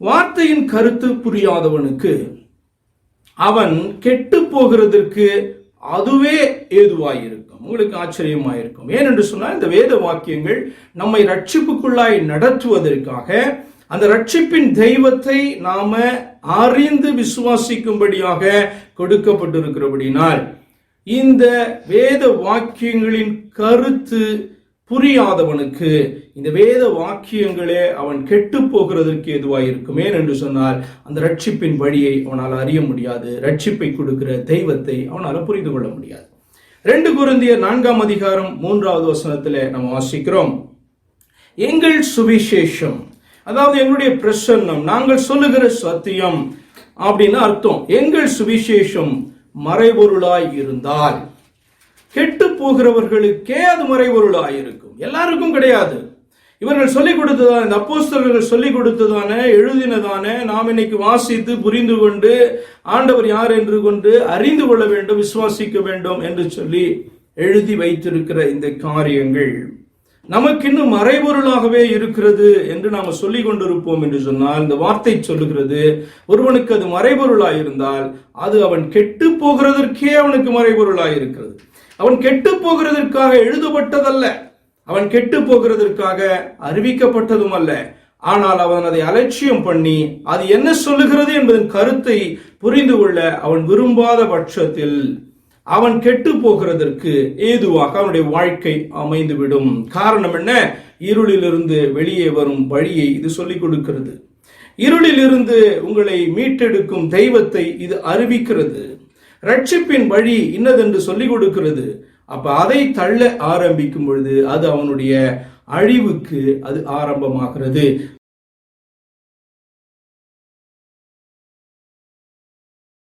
வார்த்தையின் கருத்து புரியாதவனுக்கு அவன் கெட்டு போகிறதற்கு அதுவே ஏதுவாயிருக்கும். உங்களுக்கு ஆச்சரியமாயிருக்கும். ஏனென்று சொன்னால் இந்த வேத வாக்கியங்கள் நம்மை ரட்சிப்புக்குள்ளாய் நடத்துவதற்காக அந்த ரட்சிப்பின் தெய்வத்தை நாம அறிந்து விசுவாசிக்கும்படியாக கொடுக்கப்பட்டிருக்கிறபடினால் இந்த வேத வாக்கியங்களின் கருத்து புரியாதவனுக்கு இந்த வேத வாக்கியங்களே அவன் கெட்டு போகிறதற்கு எதுவாக இருக்குமே என்று சொன்னால் அந்த ரட்சிப்பின் வழியை அவனால் அறிய முடியாது. ரட்சிப்பை கொடுக்கிற தெய்வத்தை அவனால் புரிந்து கொள்ள முடியாது. ரெண்டு குருந்திய நான்காம் அதிகாரம் மூன்றாவது வசனத்தில் நம்ம வாசிக்கிறோம். எங்கள் சுவிசேஷம். அதாவது எங்களுடைய பிரசன்னம் நாங்கள் சொல்லுகிற சத்தியம் அப்படின்னு அர்த்தம். எங்கள் சுவிசேஷம் மறைபொருளாய் இருந்தால். கெட்டு போகிறவர்களுக்கே அது மறைபொருளாயிருக்கும். எல்லாருக்கும் கிடையாது. இவர்கள் சொல்லிக் கொடுத்ததான இந்த அப்போஸ்தலர்கள் சொல்லிக் கொடுத்ததான எழுதினதான நாம் இன்னைக்கு வாசித்து புரிந்து கொண்டு ஆண்டவர் யார் என்று கொண்டு அறிந்து கொள்ள வேண்டும் விசுவாசிக்க வேண்டும் என்று சொல்லி எழுதி வைத்திருக்கிற இந்த காரியங்கள் நமக்கு இன்னும் மறைபொருளாகவே இருக்கிறது என்று நாம் சொல்லிக் கொண்டிருப்போம் என்று சொன்னால் இந்த வார்த்தை சொல்லுகிறது ஒருவனுக்கு அது மறைபொருளாயிருந்தால் அது அவன் கெட்டு போகிறதற்கே அவனுக்கு மறைபொருளாயிருக்கிறது. அவன் கெட்டு போகிறதற்காக எழுதப்பட்டதல்ல. அவன் கெட்டு போகிறதற்காக அறிவிக்கப்பட்டதும் அல்ல ஆனால் அவன் அதை அலட்சியம் பண்ணி அது என்ன சொல்லுகிறது என்பதன் கருத்தை புரிந்து கொள்ள அவன் விரும்பாத பட்சத்தில் அவன் கெட்டு போகிறதற்கு ஏதுவாக அவனுடைய வாழ்க்கை அமைந்துவிடும். காரணம் என்ன? இருளிலிருந்து வெளியே வரும் வழியை இது சொல்லிக் கொடுக்கிறது. இருளிலிருந்து உங்களை மீட்டெடுக்கும் தெய்வத்தை இது அறிவிக்கிறது. ரட்சிப்பின் வழி இன்னதென்று சொல்லிக் கொடுக்கிறது. அப்ப அதை தள்ள ஆரம்பிக்கும் பொழுது அது அவனுடைய அழிவுக்கு அது ஆரம்பமாகிறது.